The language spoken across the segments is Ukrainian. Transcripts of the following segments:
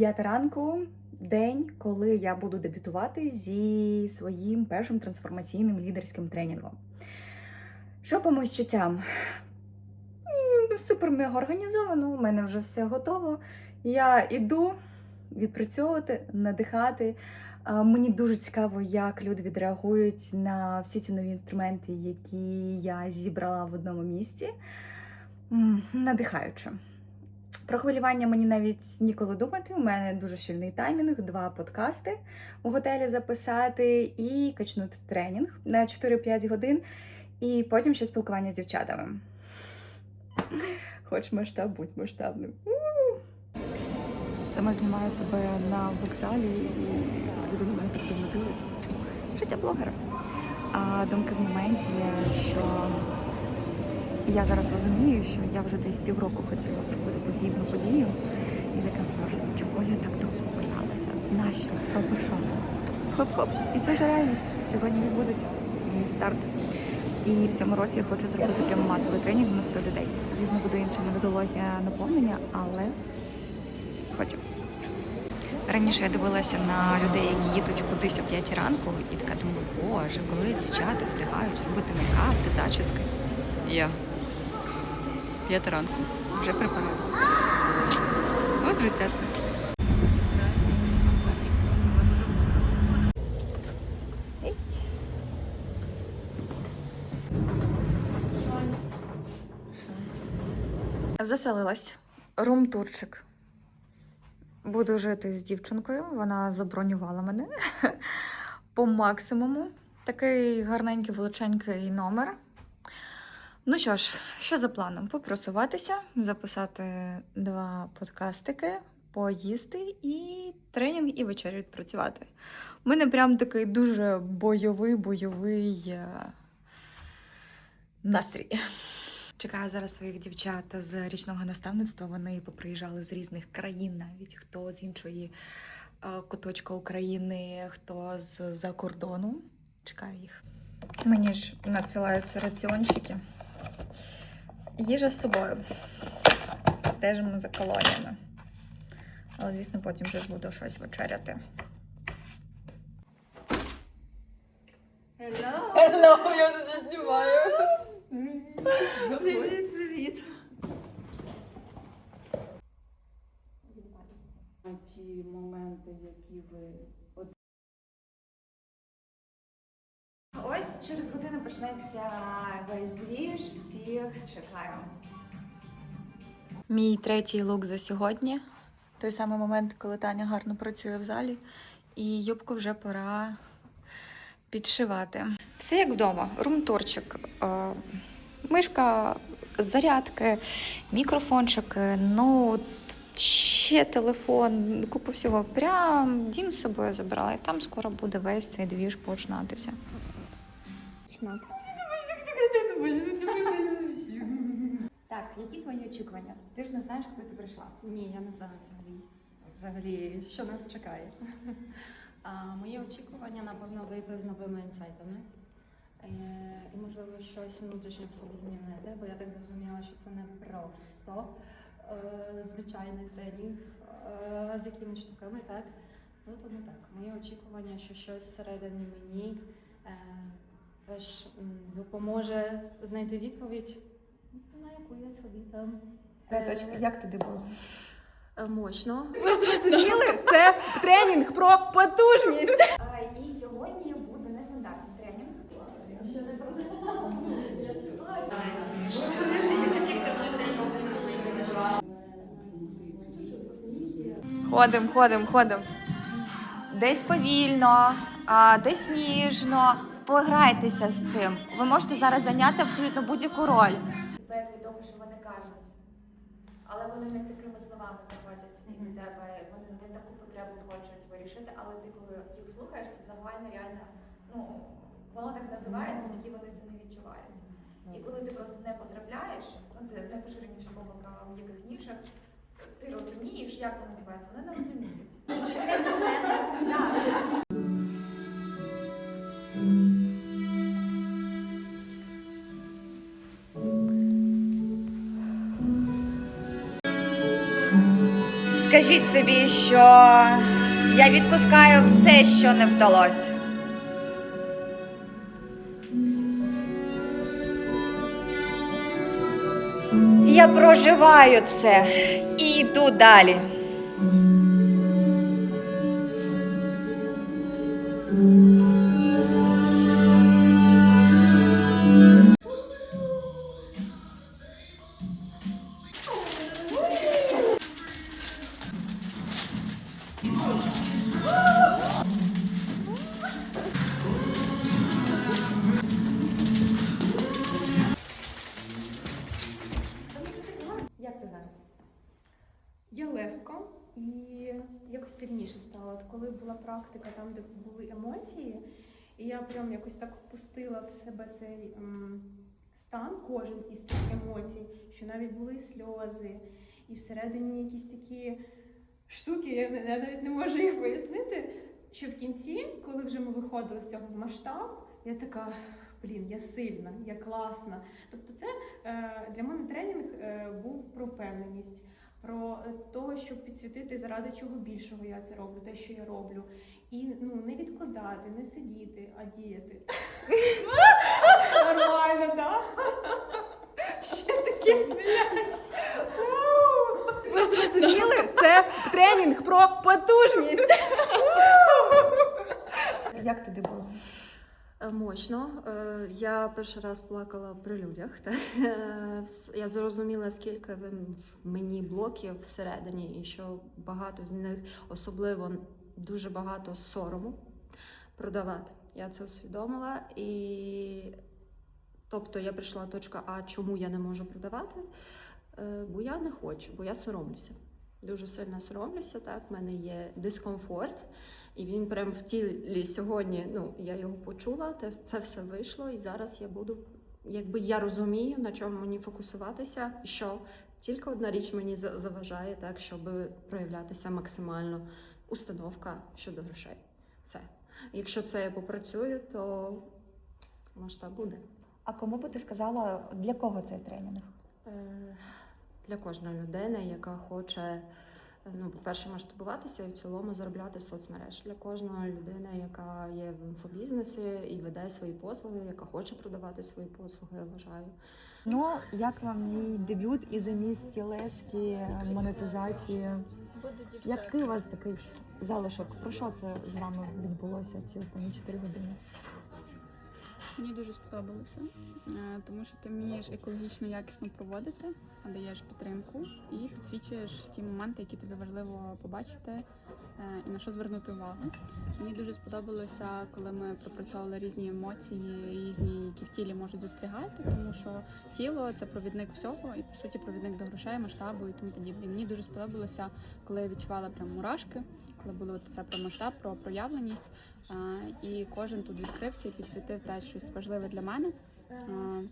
П'ята ранку, день, коли я буду дебютувати зі своїм першим трансформаційним лідерським тренінгом. Що по відчуттям? М, Супер мега організовано, у мене вже все готово. Я іду відпрацьовувати, надихати. Мені дуже цікаво, як люди відреагують на всі ці нові інструменти, які я зібрала в одному місці. М, Надихаюче. Про хвилювання мені навіть ніколи думати. У мене дуже щільний таймінг, два подкасти у готелі записати і качнути тренінг на 4-5 годин, і потім ще спілкування з дівчатами. Хоч масштаб, будь масштабним. Сама знімаю себе на вокзалі і люди мене так. Життя блогера. А думки в моменті, що я зараз розумію, що я вже десь півроку хотіла зробити подібну подію. І така боже, чого я так довго боялася? Нащо? Що що? Хоп-хоп. І це ж реальність. Сьогодні відбудеться мій старт. І в цьому році я хочу зробити прямо масовий тренінг на 100 людей. Звісно, буде інша методологія наповнення, але хочу. Раніше я дивилася на людей, які їдуть кудись о 5 ранку, і така думаю, боже, коли дівчата встигають робити мейкап та зачіски. Я. П'ята ранку. Вже польоті. От життя це. Заселилась. Рум-турчик. Буду жити з дівчинкою. Вона забронювала мене по максимуму. Такий гарненький величенький номер. Ну що ж, що за планом? Попросуватися, записати два подкастики, поїсти і тренінг і вечерю відпрацювати. У мене прям такий дуже бойовий, бойовий е, настрій. Чекаю зараз своїх дівчат з річного наставництва. Вони поприїжджали з різних країн, навіть хто з іншої е, куточка України, хто з-за кордону. Чекаю їх. Мені ж надсилаються раціончики. Їжа з собою. Стежимо за калоріями. Але, звісно, потім вже буду щось вечеряти. Hello! Hello, я тут знімаю. Привіт, привіт. Ті моменти, які ви через годину почнеться весь двіж, всіх чекаю. Мій третій лук за сьогодні. Той самий момент, коли Таня гарно працює в залі, і юбку вже пора підшивати. Все як вдома. Румтурчик, е, мишка, зарядки, мікрофончик, ноут, ще телефон, купу всього. Прям дім з собою забрала, і там скоро буде весь цей двіж починатися. Так, які твої очікування? Ти ж не знаєш, коли ти прийшла. Ні, я не знаю взагалі. Взагалі, що нас чекає. А, мої очікування, напевно, вийти з новими інсайтами. Е, і, можливо, щось внутрішньо в собі змінити, бо я так зрозуміла, що це не просто е, звичайний тренінг е, з якимись штуками, так? Ну, тому так, мої очікування, що щось всередині мені е, теж допоможе знайти відповідь, на яку я собі там. е, як тобі було? Е, Мощно. Ви зрозуміли? Це тренінг про потужність. І сьогодні буде нестандартний тренінг. Ходим, ходим, ходим. Десь повільно, а, десь ніжно. Пограйтеся з цим. Ви можете зараз зайняти абсолютно будь-яку роль. від того, що вони кажуть. Але вони не такими словами заходять і до тебе. Вони не таку потребу хочуть вирішити, але ти коли їх слухаєш, це загально реально, ну, воно так називається, тільки вони це не відчувають. І коли ти просто не потрапляєш, ну, це найпоширеніша помилка в яких нішах, ти розумієш, як це називається, вони не розуміють. Це для Скажіть собі, що я відпускаю все, що не вдалося. Я проживаю це і йду далі. Ти зараз? Я легко і якось сильніше стала. От коли була практика там, де були емоції, і я прям якось так впустила в себе цей ем, стан, кожен із цих емоцій, що навіть були сльози, і всередині якісь такі штуки, я, я навіть не можу їх пояснити. Що в кінці, коли вже ми виходили з цього в масштаб, я така. Блін, я сильна, я класна. Тобто, це е, для мене тренінг е, був про впевненість, про того, щоб підсвітити, заради чого більшого я це роблю, те, що я роблю. І ну, не відкладати, не сидіти, а діяти. Нормально, так? Ще таке, блядь. Ви зрозуміли? Це тренінг про потужність. Як тобі було? Е, Мощно. Е, Я перший раз плакала при людях. Та? Е, Я зрозуміла, скільки в мені блоків всередині, і що багато з них, особливо дуже багато сорому продавати. Я це усвідомила. І тобто я прийшла точка А, чому я не можу продавати? Бо я не хочу, бо я соромлюся. Дуже сильно соромлюся. Так, в мене є дискомфорт. І він прям в тілі сьогодні, ну, я його почула, це все вийшло, і зараз я буду, якби я розумію, на чому мені фокусуватися, що тільки одна річ мені за- заважає, так, щоб проявлятися максимально установка щодо грошей. Все. Якщо це я попрацюю, то масштаб буде. А кому би ти сказала, для кого цей тренінг? Е, Для кожної людини, яка хоче, ну, по-перше, масштабуватися і в цілому заробляти соцмереж. Для кожної людини, яка є в інфобізнесі і веде свої послуги, яка хоче продавати свої послуги, я вважаю. Ну, як вам мій дебют і замість тілески, монетизації? Який у вас такий залишок? Про що це з вами відбулося ці останні 4 години? Мені дуже сподобалося, е, тому що ти вмієш екологічно якісно проводити, надаєш підтримку і підсвічуєш ті моменти, які тобі важливо побачити е, і на що звернути увагу. Мені дуже сподобалося, коли ми пропрацьовували різні емоції, різні, які в тілі можуть застрягати, тому що тіло це провідник всього, і по суті провідник до грошей, масштабу і тому подібне. Мені дуже сподобалося, коли я відчувала прям мурашки, коли було це про масштаб, про проявленість. І кожен тут відкрився і підсвітив те щось важливе для мене.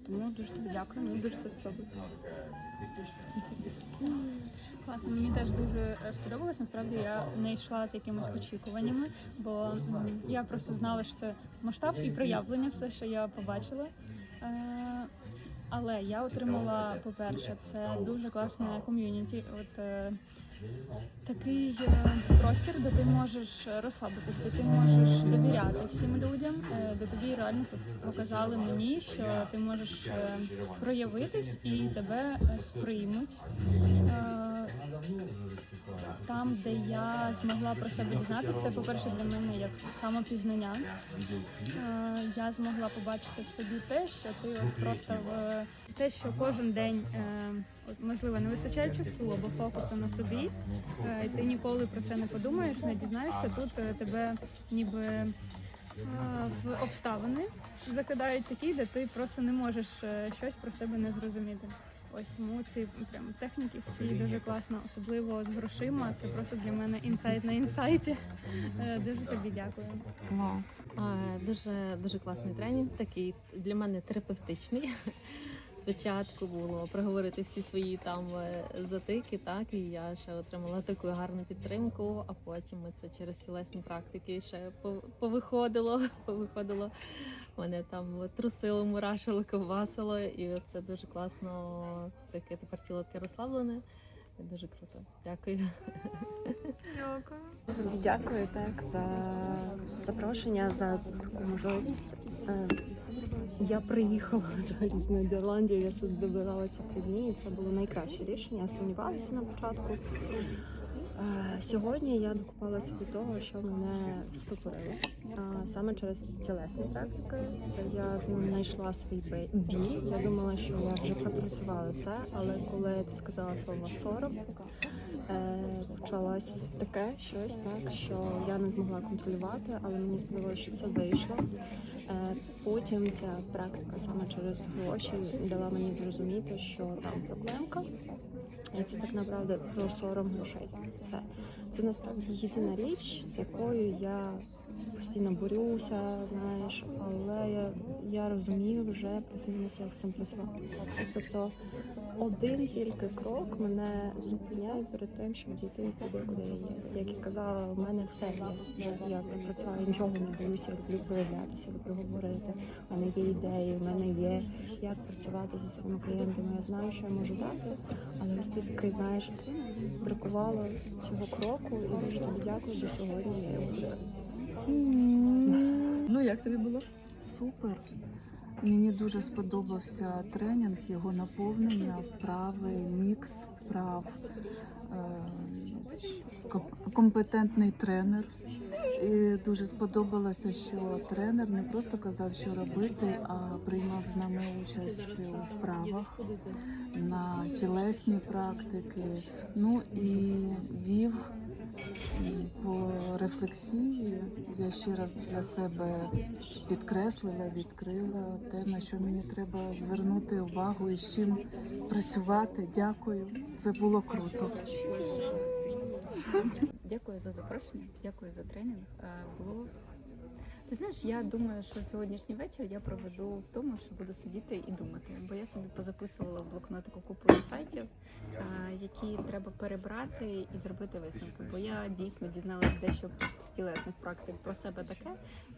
Тому дуже тобі дякую. Мені дуже все сподобалося. Класно, мені теж дуже сподобалось. Насправді я не йшла з якимись очікуваннями, бо я просто знала, що це масштаб і проявлення, все, що я побачила. Але я отримала, по-перше, це дуже класне ком'юніті. Е, такий е, простір, де ти можеш розслабитись, де ти можеш довіряти всім людям, е, де тобі реально показали мені, що ти можеш е, проявитись і тебе сприймуть. Там, де я змогла про себе дізнатися, це, по-перше, для мене як самопізнання. Е, Я змогла побачити в собі те, що ти от просто в те, що кожен день е, можливо не вистачає часу або фокусу на собі, е, і ти ніколи про це не подумаєш, не дізнаєшся. Тут тебе ніби в обставини закидають такі, де ти просто не можеш щось про себе не зрозуміти. Ось тому ці прям техніки всі дуже класно, особливо з грошима. Це просто для мене інсайт на інсайті. Е, Дуже тобі дякую. Клас. А, Дуже дуже класний тренінг, такий для мене терапевтичний. Спочатку було проговорити всі свої там е, затики, так і я ще отримала таку гарну підтримку. А потім ми це через тілесні практики ще повиходило. Повиходило мене там трусило, мурашило, ковбасило, і це дуже класно. Таке тепер тіло таке розслаблене. Дуже круто. Дякую. Дякую так за запрошення, за таку можливість. Я приїхала взагалі з Нідерландів, я сюди добиралася три дні, і це було найкраще рішення. Я сумнівалася на початку. Е, Сьогодні я докупалася до того, що мене ступорило. Саме через тілесні практики я знайшла свій біль. Я думала, що я вже пропрацювала це, але коли ти сказала слово сором, е, почалось таке щось, так що я не змогла контролювати, але мені сподобалося, що це вийшло. Потім ця практика саме через гроші дала мені зрозуміти, що там проблемка. І це так направду про сором грошей. Це, це насправді єдина річ, з якою я постійно борюся, знаєш, але я, я розумію вже плюс-мінус, як з цим працювати. Тобто один тільки крок мене зупиняє перед тим, щоб дійти туди, куди я є. Як я казала, у мене все є вже. Я пропрацювала, я нічого не боюся, люблю проявлятися, люблю говорити. У мене є ідеї, у мене є як працювати зі своїми клієнтами. Я знаю, що я можу дати, але ось це такий, знаєш, бракувало цього кроку, і дуже тобі дякую, бо сьогодні я його зробила. Ну, як тобі було? Супер. Мені дуже сподобався тренінг, його наповнення, вправи, мікс вправ, е, компетентний тренер. І дуже сподобалося, що тренер не просто казав, що робити, а приймав з нами участь у вправах на тілесні практики. Ну і вів по рефлексії я ще раз для себе підкреслила, відкрила те, на що мені треба звернути увагу і з чим працювати. Дякую. Це було круто. Дякую за запрошення, дякую за тренінг. Е, Було ти знаєш, я думаю, що сьогоднішній вечір я проведу в тому, що буду сидіти і думати, бо я собі позаписувала в блокнотику купу інсайтів, е, які треба перебрати і зробити висновки. Бо я дійсно дізналась дещо з тілесних практик про себе таке,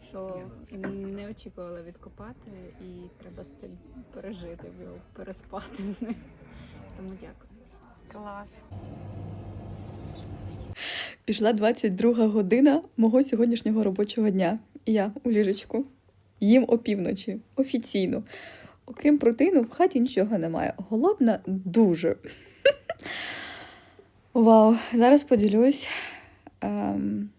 що не очікувала відкопати, і треба з цим пережити, переспати з ним. Тому дякую. Клас. Пішла 22 година мого сьогоднішнього робочого дня. Я у ліжечку їм опівночі офіційно. Окрім протеїну, в хаті нічого немає. Голодна дуже. Вау, зараз поділюсь, ем,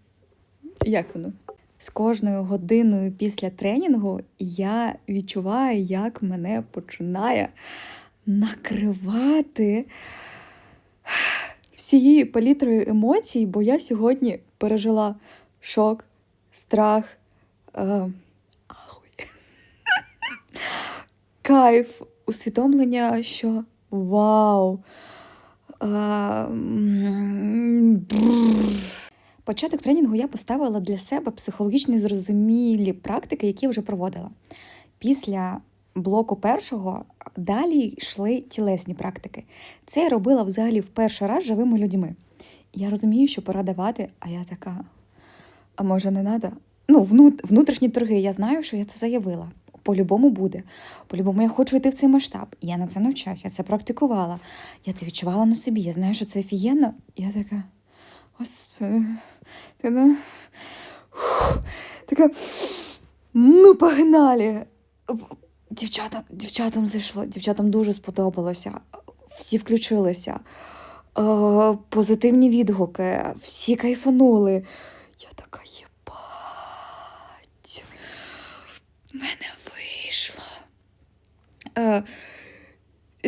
як воно. З кожною годиною після тренінгу я відчуваю, як мене починає накривати всією палітрою емоцій, бо я сьогодні пережила шок, страх, е, ахуй, кайф, усвідомлення, що вау. Е. Початок тренінгу я поставила для себе психологічно зрозумілі практики, які вже проводила. Після блоку першого далі йшли тілесні практики. Це я робила взагалі в перший раз живими людьми. Я розумію, що пора давати, а я така. А може, не треба? Ну, внут- внутрішні торги, я знаю, що я це заявила. По-любому буде. По-любому я хочу йти в цей масштаб. Я на це навчаюся, я це практикувала. Я це відчувала на собі. Я знаю, що це офігенно. Я така. Господи. Ти ну... Така. Ну, погнали! Дівчата, дівчатам зайшло, дівчатам дуже сподобалося. Всі включилися. Е, позитивні відгуки, всі кайфанули. Я така єбать. В мене вийшло. Е,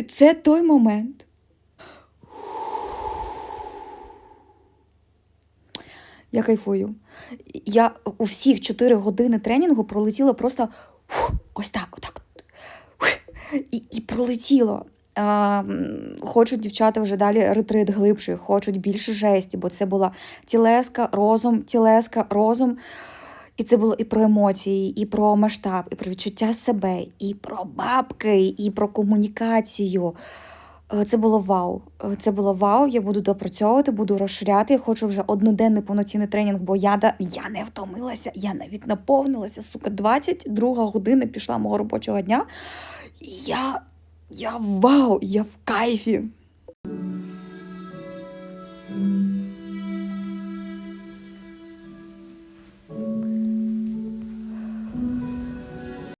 це той момент. Я кайфую. Я у всіх 4 години тренінгу пролетіла просто ось так, отак. І, і пролетіло. А, хочуть дівчата вже далі ретрит глибший, хочуть більше жесті, бо це була тілеска, розум, тілеска, розум. І це було і про емоції, і про масштаб, і про відчуття себе, і про бабки, і про комунікацію. Е, Це було вау. Е, Це було вау. Я буду допрацьовувати, буду розширяти. Я хочу вже одноденний повноцінний тренінг, бо я, да- я не втомилася, я навіть наповнилася. Сука, 22 година пішла мого робочого дня. Я, я вау, я в кайфі.